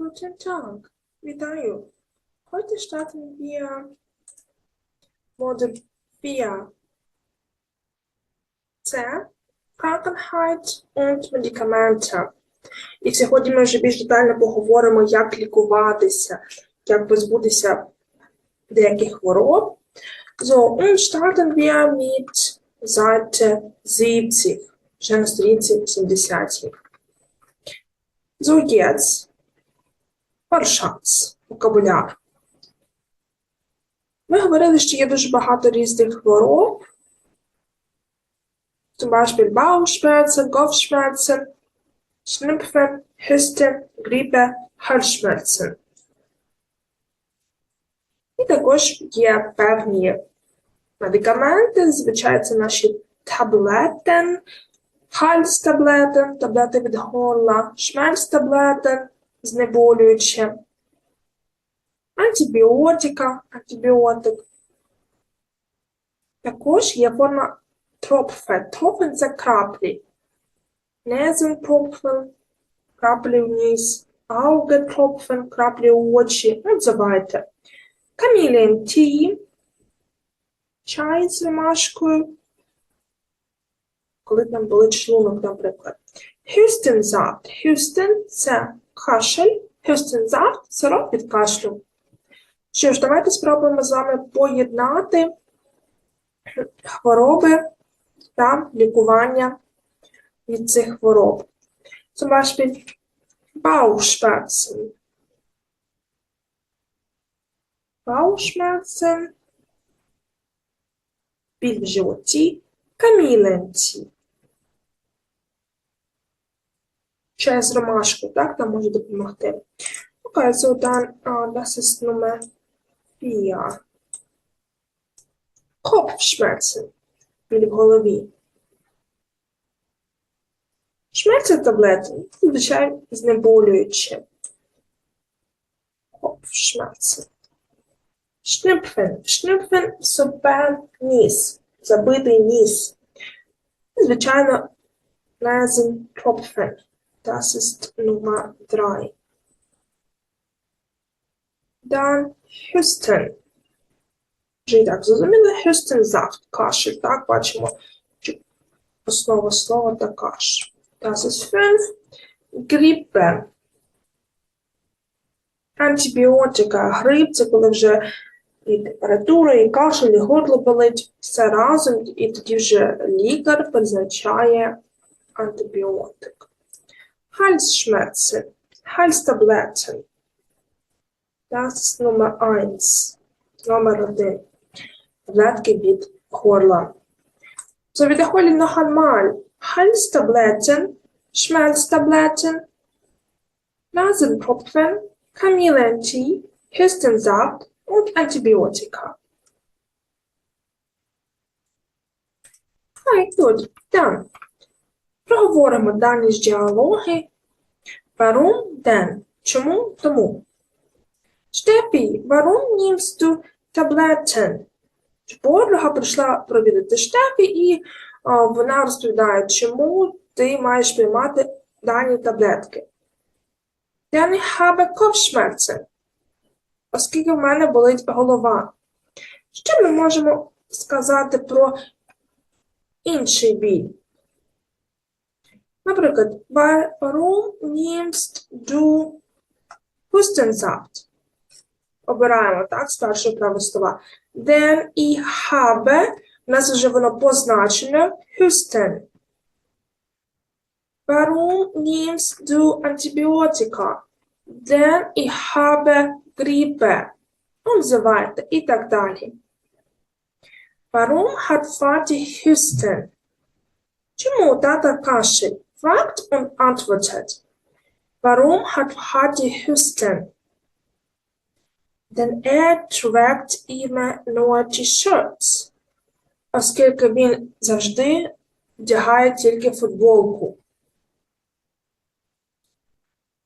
Guten Tag. Вітаю. Heute starten wir Modul 4. Це Krankheit und Medikamente. І сьогодні ми вже більш детально поговоримо, як лікуватися, як позбутися деяких хвороб. So, und starten wir mit Seite 70, вже на сторінці 70. So, jetzt Паршац, вокабуляр. Ми говорили, що є дуже багато різних хвороб. Zum Beispiel Bauchschmerzen, Kopfschmerzen, Schnupfen, Husten, Grippe, Halsschmerzen. І також є певні медикаменти, звичайно, це наші таблети, хальстаблети, таблети від горла, шмельстаблети, знеболююче, антибіотика, антибіотик. Також є форма тропфе. Тропфен це краплі. Незентропфен, краплі вниз, аугетропфен, краплі у очі. Називайте. Камілін ті, чай з ромашкою, коли там болить шлунок, наприклад. Хюстензат. Хюстен – це кашель, Хюстензат – сироп від кашлю. Що ж, давайте спробуємо з вами поєднати хвороби та лікування від цих хвороб. Zum Beispiel Bauchschmerzen. Bauchschmerzen, біль в животі, каміленці. Чай з ромашкою, так, нам може допомогти. Okay, so dann, uh, das ist Nummer 4. Kopfschmerzen. Біль в голові. Шмерці таблети, звичайно, знеболюючі. Kopfschmerzen. Schnupfen. Schnupfen – сопер ніс, забитий ніс. Звичайно, Nasentropfen. Das ist Nummer 3. Dann Husten. Вже так зрозуміли, Hustensaft, кашель, так, бачимо, основа слова така ж. Das ist 5. Grippe. Антибіотика, грип, це коли вже і температура, і кашель, і горло болить, все разом, і тоді вже лікар призначає антибіотик. Halsschmerzen, Halstabletten. Das ist Nummer 1. Номер 1. Таблетки від горла. So wiederholen noch einmal. Halstabletten, Schmelztabletten, Nasentropfen, Kamillentee, Hustensaft und Antibiotika. Okay, gut. Dann проговоримо дані ж діалоги. Warum denn? Чому? Тому. Штепі, warum nimmst du Tabletten? Подруга прийшла провідати Штепі, і а, вона розповідає, чому ти маєш приймати дані таблетки. Denn ich habe Kopfschmerzen. Оскільки в мене болить голова. Що ми можемо сказати про інший біль? Наприклад, warum nimmst du Hustensaft? Обираємо, так, з першого правого слова. Denn ich habe, у нас вже воно позначено, Husten. Warum nimmst du Antibiotika? Denn ich habe Grippe. Und so weiter. І так далі. Warum hat Vati Husten? Чому тата кашель? Fragt und antwortet. Warum hat Vati Husten? Denn er trägt immer nur T-shirts. Оскільки він завжди вдягає тільки футболку.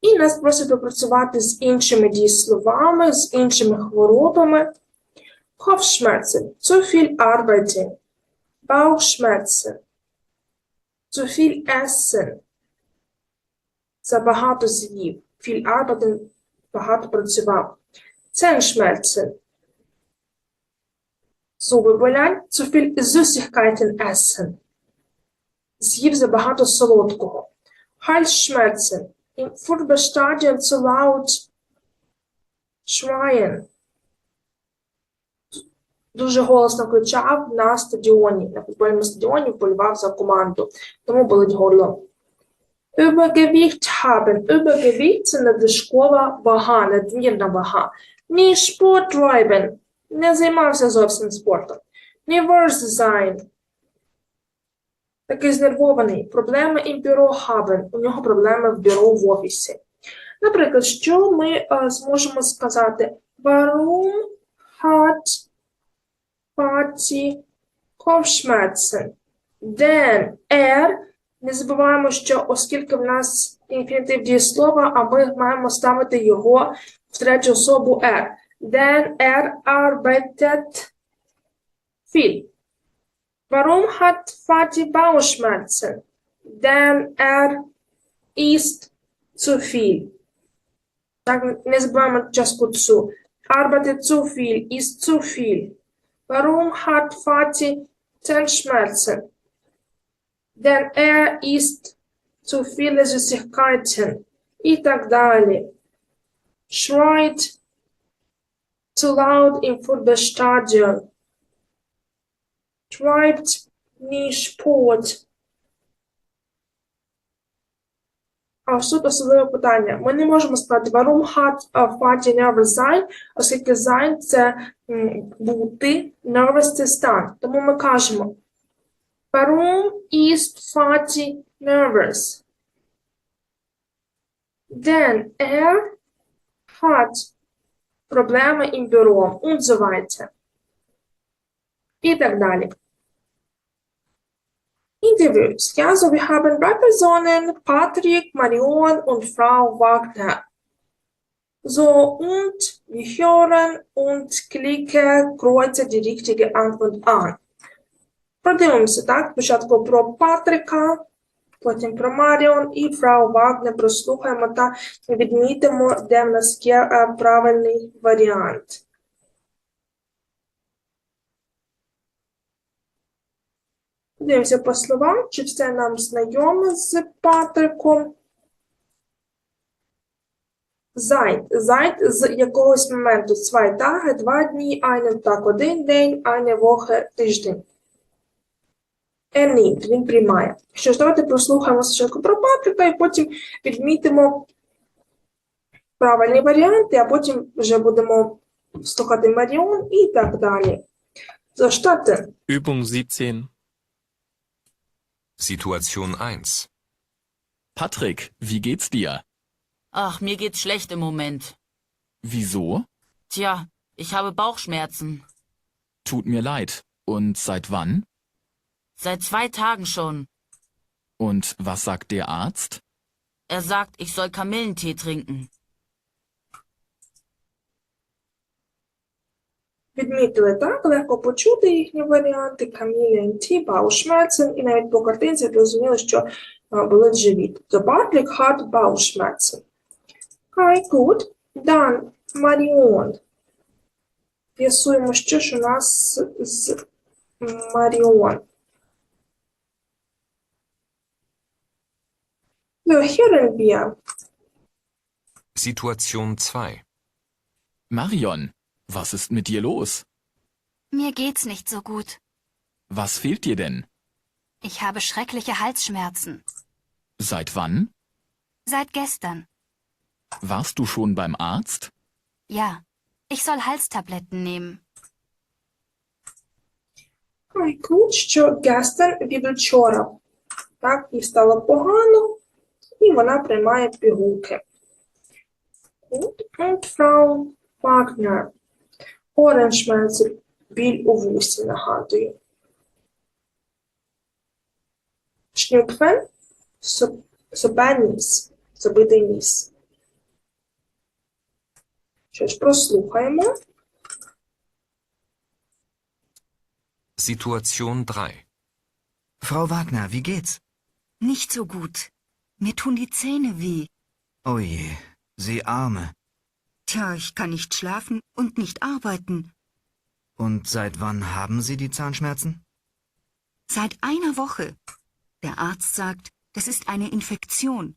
І нас просять попрацювати з іншими дієсловами, з іншими хворобами. Kopfschmerzen, zu viel arbeiten. Bauchschmerzen, zu viel essen. Забагато з'їв. Viel arbeiten багато працював. Zahnschmerzen. Зуби болять. Zu viel Süßigkeiten essen. З'їв забагато солодкого. Halsschmerzen. Im Fußballstadion zu laut schreien. Дуже голосно кричав на стадіоні, на футбольному стадіоні вболівав за команду, тому болить горло. Übergewicht. Übergewicht – це надлишкова вага, надмірна вага. Не Sport treiben. Не займався зовсім спортом. Nervös sein. Такий знервований. Проблеми im Büro haben. У нього проблеми в бюро в офісі. Наприклад, що ми е, зможемо сказати? Warum hat Паті Kopfschmerzen? Den er не забуваємо, що оскільки в нас інфінітив дієслова, а ми маємо ставити його в третю особу er. Den er arbeitet viel. Warum hat Fatih Bauchschmerzen? Den er isst zu viel. Так, не забуваємо частку цу. Arbeitet zu viel, isst zu viel. Warum hat Fatih Zahnschmerzen? Denn er isst zu viele Süßigkeiten Itagdali. Schreit zu laut im Fußballstadion. Treibt nicht Sport А ось тут особливе питання. Ми не можемо сказати warum hat äh, nervous sein, оскільки sein – це бути, nervous – це стан. Тому ми кажемо Warum ist Fatih nervous? Denn er hat Probleme im Büro. І так далі. Interviews. Ja, so wir haben drei Personen, Patrick, Marion und Frau Wagner. So, und wir hören und klicken, kreuze die richtige Antwort an. Продивимося, так? Спочатку про Патрика, потім про Маріон і Фрау Вагнер прослухаємо та відмітимо, де в нас є е, правильний варіант. Дивимося по словам, чи все нам знайоме з Патриком. Зайд. Зайд з якогось моменту. Zwei Tage, два дні, einen Tag, один день, eine Woche, тиждень. Er він приймає. Що ж, давайте прослухаємо спочатку про Патрика і потім відмітимо правильні варіанти, а потім вже будемо слухати Маріон і так далі. So. Übung 17. Situation 1. Patrick, wie geht's dir? Ach, mir geht's schlecht im Moment. Wieso? Tja, ich habe Bauchschmerzen. Tut mir leid. Und seit wann? Seit zwei Tagen schon. Und was sagt der Arzt? Er sagt, ich soll Kamillentee trinken. Відмітили так, легко почути їхні варіанти, Камілія Інті, Баушмерцен, і навіть по картинці зрозуміли, що а, болить живіт. The Bartlik hat Bauchschmerzen. Okay, good. Dann Marion. З'ясуємо, що ж у нас з Маріон. So, hören wir. Situation 2. Marion, was ist mit dir los? Mir geht's nicht so gut. Was fehlt dir denn? Ich habe schreckliche Halsschmerzen. Seit wann? Seit gestern. Warst du schon beim Arzt? Ja, ich soll Halstabletten nehmen. Ой, кут, що Гестен від учора. Так, їй стало погано, і вона приймає пігулки. Gut, und Frau Wagner. Ohrenschmerzen, біль у вусі, нагадую. Schnupfen, соп- сопе ніс, забитий ніс. Що ж, прослухаємо. Situation 3. Frau Wagner, wie geht's? Nicht so gut. Mir tun die Zähne weh. Oh je, Sie Arme. Tja, ich kann nicht schlafen und nicht arbeiten. Und seit wann haben Sie die Zahnschmerzen? Seit einer Woche. Der Arzt sagt, das ist eine Infektion.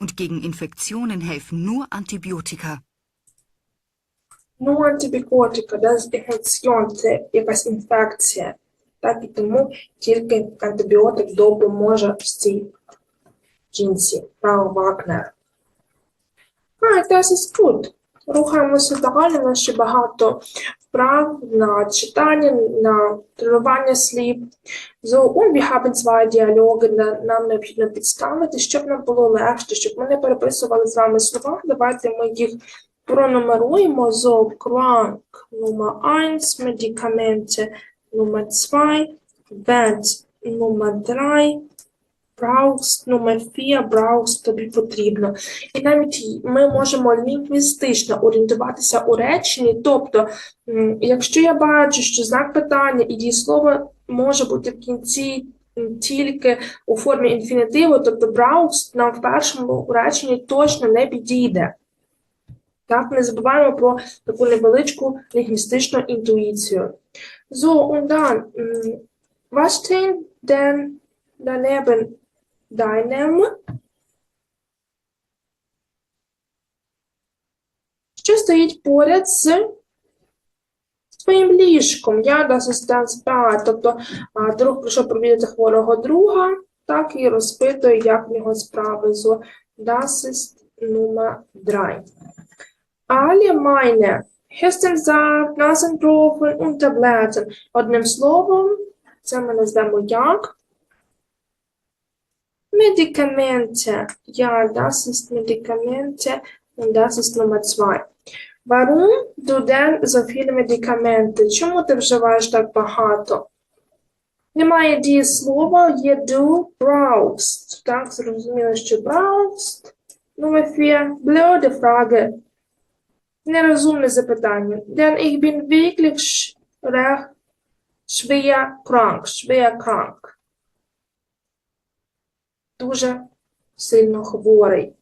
Und gegen Infektionen helfen nur Antibiotika. Ну, антибіотика, да, інфекціон, це якась інфекція. Так, і тому тільки антибіотик допоможе в цій жінці. Фрау Вагнер. А, das ist gut. Рухаємося далі. У нас ще багато вправ на читання, на тренування слів. So, und wir haben zwei Dialoge, на- нам необхідно підставити, щоб нам було легше, щоб ми не переписували з вами слова. Давайте ми їх пронумеруємо. So, krank Nummer 1, Medikamente Nummer 2, Bett Nummer 3, brauchst Nummer 4, brauchst тобі потрібно. І навіть ми можемо лінгвістично орієнтуватися у реченні, тобто, якщо я бачу, що знак питання і дієслово може бути в кінці тільки у формі інфінітиву, тобто brauchst нам в першому реченні точно не підійде. Так, не забуваємо про таку невеличку лінгвістичну інтуїцію. So, und dann, was steht denn daneben deinem? Що стоїть поряд з твоїм ліжком? Я das Bad. Тобто друг прийшов провідати хворого друга, так, і розпитує, як в нього справи. Ist Nummer 3. Alle meine Hustensaft, Nasenproben und Tabletten. Одним словом, це ми назвемо як Medikamente. Ja, das ist Medikamente und das ist Nummer zwei. Warum du denn so viele Medikamente? Чому ти вживаєш так багато? Немає дієслова, є du brauchst. Так, зрозуміло, що brauchst. Nummer vier. Blöde Frage. Нерозумне запитання. Denn ich bin wirklich sch- recht schwer krank. Schwer krank. Дуже сильно хворий.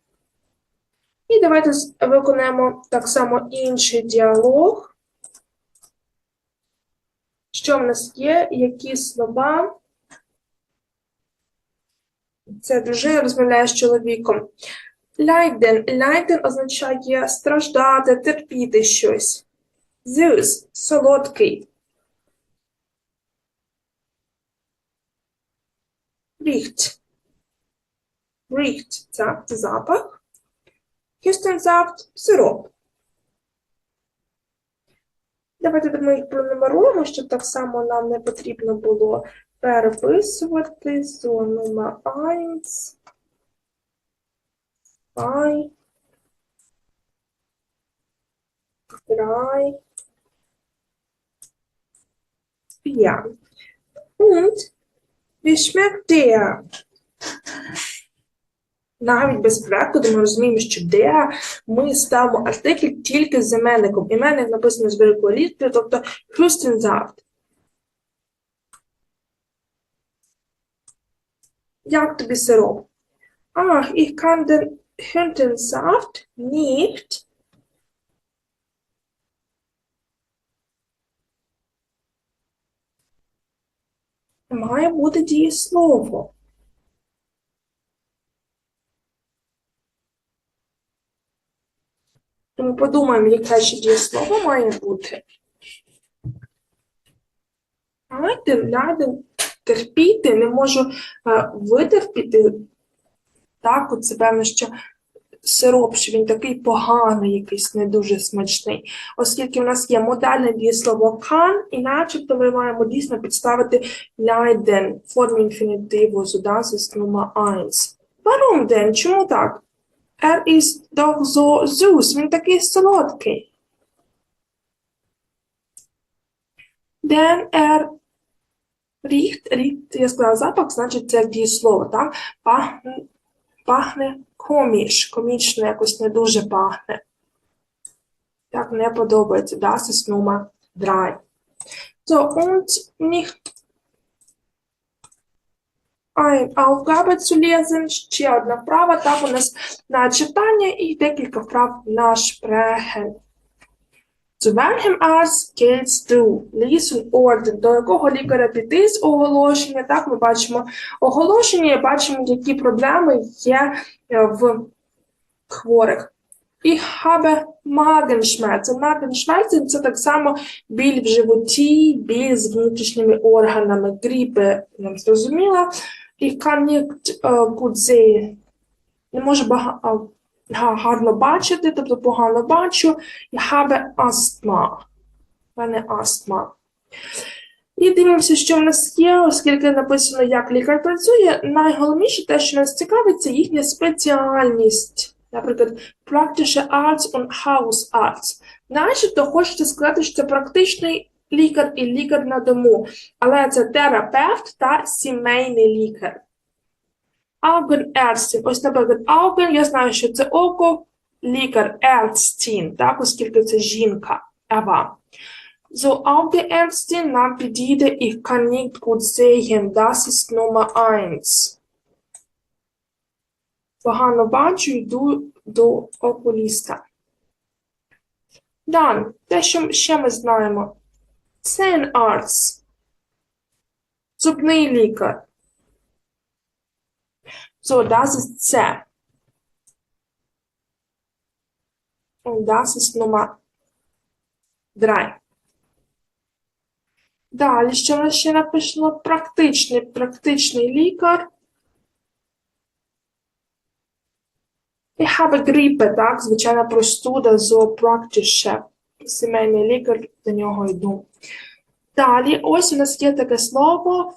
І давайте виконаємо так само інший діалог. Що в нас є? Які слова? Це дружина розмовляє з чоловіком. Leiden. Leiden означає страждати, терпіти щось. Süß – солодкий. Riecht. Riecht – це запах. Hustensaft – сироп. Давайте ми їх пронумеруємо, щоб так само нам не потрібно було переписувати. Nummer 1, 2, 3, 4. Und wie schmeckt der? Навіть без прикладу ми розуміємо, що де ми ставимо артикль тільки з іменником. Іменник написано з великої літери, тобто Hustensaft. Як тобі сироп? Ach, ich kann den Hüttensaft nicht має бути дієслово. Тому подумаємо, яке ще дієслово має бути. Знаєте, ляди терпіти, не можу е, витерпіти. Так, от це певно, що сироп, що він такий поганий, якийсь не дуже смачний. Оскільки в нас є модальне дієслово kann, і начебто ми маємо дійсно підставити leiden формі інфінітиву, das ist Nummer 1. Warum denn? Чому так? Er ist doch so süß, він такий солодкий. Denn er riecht, riecht, я сказала запах, значить це дієслово, так? Пахне, пахне коміш, комічно якось не дуже пахне. Так не подобається. Ist Nummer 3. So, und nicht Ein Aufgabe zu. Ще одна вправа. Так, у нас на читання і декілька вправ на sprechen. Zu welchem Arzt gehst du? Und Orden. До якого лікаря піти з оголошення? Так, ми бачимо оголошення і бачимо, які проблеми є е, в хворих. Ich habe Magenschmerzen. Magenschmerzen – це так само біль в животі, біль з внутрішніми органами, гріпи, нам зрозуміло. Äh, gut sehen. Не можу бага- гарно бачити, тобто погано бачу. Ich habe Asthma. У мене астма. І дивимося, що в нас є, оскільки написано, як лікар працює. Найголовніше те, що нас цікавить, це їхня спеціальність. Наприклад, Praktische Arzt und Hausarzt. Начебто хочете сказати, що це практичний лікар і лікар на дому, але це терапевт та сімейний лікар. Augenärztin. Ось, наприклад, Augen, я знаю, що це око, лікар, Ärztin, так, оскільки це жінка, Ева. So, Augenärztin нам підійде, ich kann nicht gut sehen, das ist Nummer eins. Погано бачу, йду до окуліста. Далі, те, що ще ми знаємо. Zahnarzt. Зубний лікар. So, das ist. Und das ist Nummer 3. Далі, що в нас ще написано? Практичний, практичний лікар. Ich habe Grippe, так, звичайна простуда, зоопрактише. Сімейний лікар, до нього йду. Далі, ось у нас є таке слово.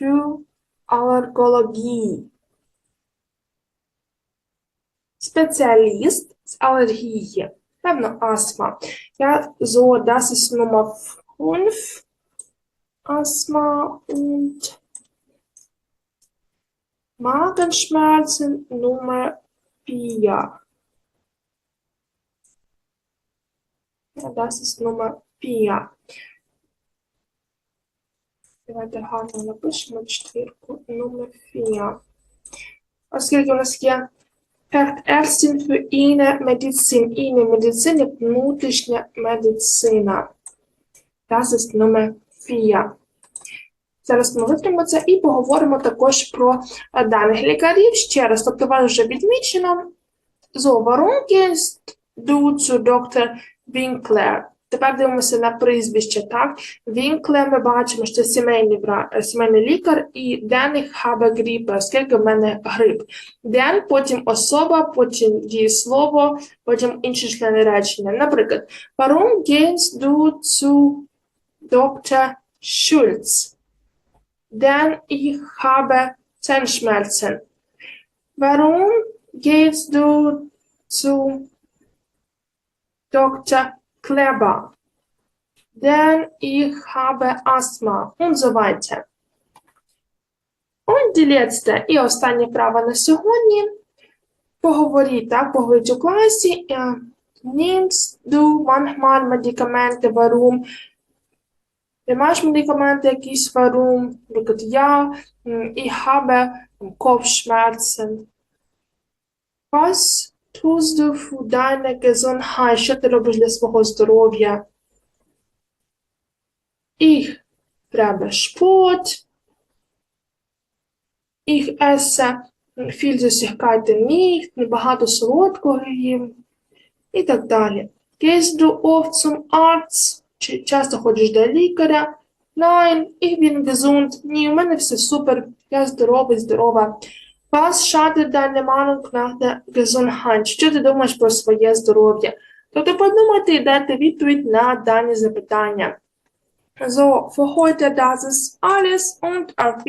Für Allergologie. Спеціаліст з алергії. Певно, астма. Ja, so, das ist Nummer 5. Asthma und Magenschmerzen Nummer 4. Das ist Nummer 4. Давайте гарно напишемо четвірку. Номер 4. Оскільки у нас є Ärztin für Innere Medizin. Медицин як внутрішня медицина. Das ist Nummer 4. Зараз ми витримаємо це і поговоримо також про е, даних лікарів. Ще раз, тобто у вас вже відмічено. So, warum gehst Winkler? Тепер дивимося на прізвище, так? Winkler ми бачимо, що сімейний, е, сімейний лікар, і Дених habe Grippe, оскільки в мене грип. Ден, потім особа, потім дієслово, потім інші члени речення. Наприклад, warum gehst du zu Dr. Schulz? Denn ich habe Zahnschmerzen. Warum gehst du zu Dr. Kleber? Denn ich habe Asthma und so weiter. Und die letzte і останнє право на сьогодні. Поговоріть, так, поговоріть у класі. Е, Nimmst du manchmal Medikamente, warum? Ти маєш медикаменти якісь, warum? Наприклад, я, ich habe Kopfschmerzen. Was für deine Gesundheit? Що ти робиш для свого здоров'я? Ich treibe Sport. Ich esse viel Süßigkeiten nicht, небагато солодкого їм і так далі. Gehst du oft zum Arzt? Чи часто ходиш до лікаря? Nein, ich bin gesund. Ні, у мене все супер. Я здоровий, здорова. Was schadet deine Meinung nach der Gesundheit? Що ти думаєш про своє здоров'я? Тобто подумайте і дайте відповідь на дані запитання. So, für heute das ist alles und auf